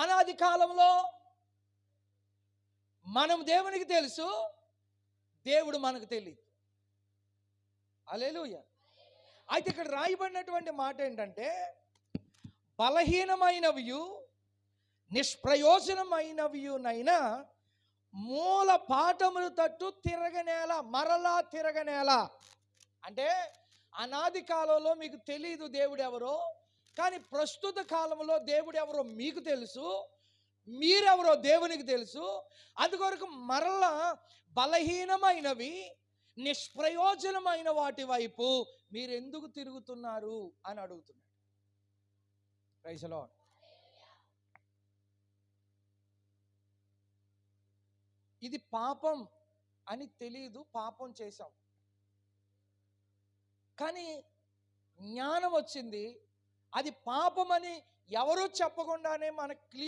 అనాది కాలంలో మనం దేవునికి తెలుసు దేవుడు మనకు తెలియదు అలేలుయ అయితే ఇక్కడ రాయబడినటువంటి మాట ఏంటంటే బలహీనమైనవియు నిష్ప్రయోజనమైనవియునైనా మూల పాఠములు తట్టు తిరగనేల మరలా తిరగనేల. అంటే అనాది కాలంలో మీకు తెలియదు దేవుడు ఎవరో కానీ ప్రస్తుత కాలంలో దేవుడు ఎవరో మీకు తెలుసు మీరెవరో దేవునికి తెలుసు. అందుకొరకు మరలా బలహీనమైనవి నిష్ప్రయోజనమైన వాటి వైపు మీరు ఎందుకు తిరుగుతున్నారు అని అడుగుతున్నాడు. రైసలో ఇది పాపం అని తెలియదు పాపం చేశాం. కానీ జ్ఞానం వచ్చింది అది పాపమని ఎవరూ చెప్పకుండానే మనకు క్లియర్